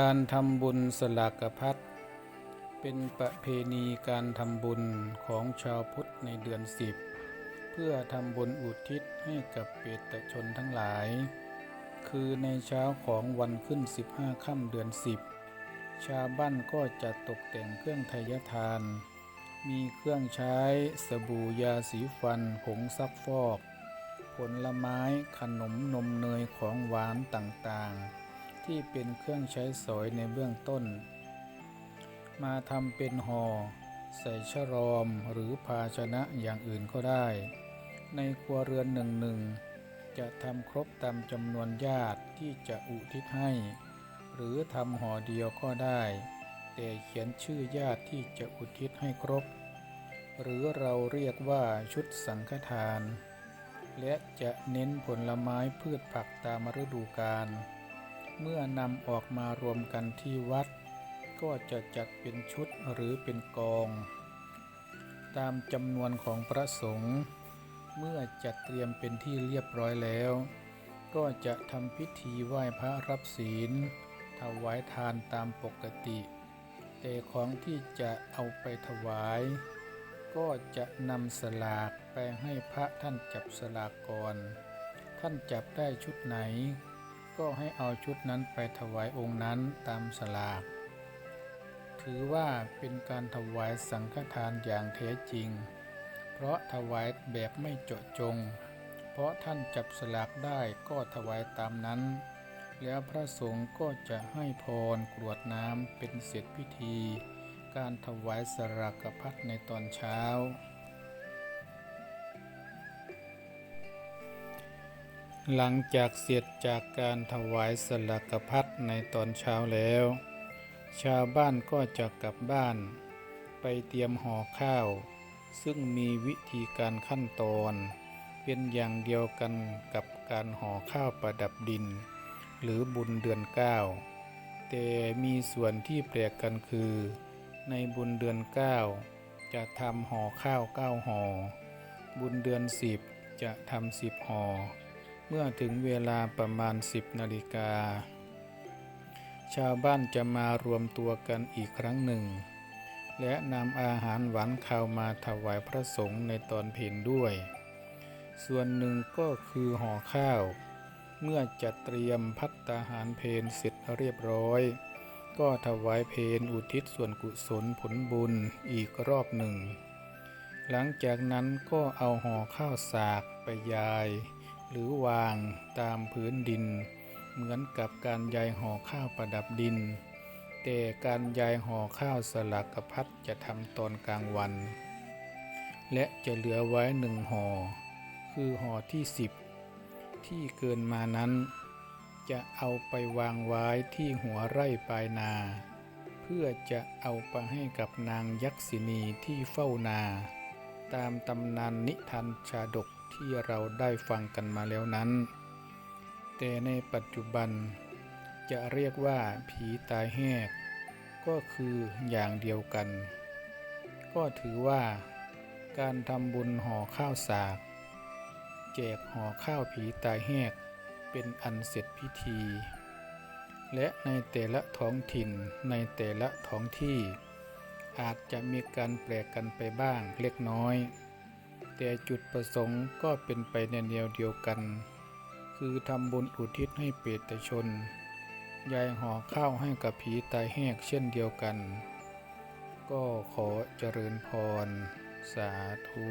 การทำบุญสลากพัดเป็นประเพณีการทำบุญของชาวพุทธในเดือนสิบเพื่อทำบุญอุทิศให้กับเปตชนทั้งหลาย คือในเช้าของวันขึ้น 15ค่ำเดือนสิบชาวบ้านก็จะตกแต่งเครื่องไทยทาน มีเครื่องใช้สบู่ยาสีฟันผงซักฟอก ผลไม้ขนมนมเนยของหวานต่างๆ ที่เป็นเครื่องใช้สอยในเบื้องต้น มาทำเป็นห่อใส่ชะรอมหรือภาชนะอย่างอื่นก็ได้ ในครัวเรือนหนึ่งหนึ่งจะทำครบตามจำนวนญาติที่จะอุทิศให้ หรือทำห่อเดียวก็ได้ แต่เขียนชื่อญาติที่จะอุทิศให้ครบ หรือเราเรียกว่าชุดสังฆทาน และจะเน้นผลไม้พืชผักตามฤดูกาล เมื่อนำออกมารวมกันที่วัด ก็จะจัดเป็นชุดหรือเป็นกอง ตามจำนวนของพระสงฆ์เมื่อจัดเตรียมเป็นที่เรียบร้อยแล้ว ก็จะทำพิธีไหว้พระรับศีลถวายทานตามปกติ แต่ของที่จะเอาไปถวาย ก็จะนำสลากไปให้พระท่านจับสลากก่อน ท่านจับได้ชุดไหน ก็ให้เอาชุดนั้นไปถวายองค์นั้นตามสลาก ถือว่าเป็นการถวายสังฆทานอย่างแท้จริง เพราะถวายแบบไม่เจาะจง เพราะท่านจับสลากได้ก็ถวายตามนั้น แล้วพระสงฆ์ก็จะให้พรกรวดน้ำเป็นเสร็จพิธี การถวายสรากพัดในตอนเช้า หลังจากเสร็จจากการถวายสลักพัดในตอนเช้าแล้ว ชาวบ้านก็จะกลับบ้าน ไปเตรียมห่อข้าว ซึ่งมีวิธีการขั้นตอน เป็นอย่างเดียวกันกับการห่อข้าวประดับดิน หรือบุญเดือนเก้าแต่มีส่วนที่แปลกกันคือ ในบุญเดือนเก้าจะทำห่อข้าวเก้าห่อบุญเดือนสิบจะทำสิบห่อ เมื่อถึงเวลาประมาณ 10นาฬิกา ชาวบ้านจะมารวมตัวกันอีกครั้งหนึ่ง และนำอาหารหวานข้าวมาถวายพระสงฆ์ในตอนเพลด้วย ส่วนหนึ่งก็คือห่อข้าว เมื่อจัดเตรียมพัตตาหารเพลเสร็จเรียบร้อย ก็ถวายเพลอุทิศส่วนกุศลผลบุญอีกรอบหนึ่ง หลังจากนั้นก็เอาห่อข้าวสากไปยาย หรือวางตามพื้นดิน เหมือนกับการยายห่อข้าวประดับดิน แต่การยายห่อข้าวสลักกพัดจะทำตอนกลางวัน และจะเหลือไว้หนึ่งห่อคือห่อที่สิบที่เกินมานั้น จะเอาไปวางไว้ที่หัวไร่ปลายนา เพื่อจะเอาไปให้กับนางยักษินีที่เฝ้านา ตามตำนานนิทานชาดก ที่เราได้ฟังกันมาแล้วนั้น แต่ในปัจจุบันจะเรียกว่าผีตายแหก ก็คืออย่างเดียวกัน ก็ถือว่าการทำบุญห่อข้าวสากแจกห่อข้าวผีตายแหกเป็นอันเสร็จพิธี และในแต่ละท้องถิ่นในแต่ละท้องที่ อาจจะมีการแปลกกันไปบ้างเล็กน้อย แต่จุดประสงค์ก็เป็นไปในแนวเดียวกัน คือทำบุญอุทิศให้เปตชน ยายห่อข้าวให้กับผีตายแหกเช่นเดียวกัน ก็ขอเจริญพร สาธุ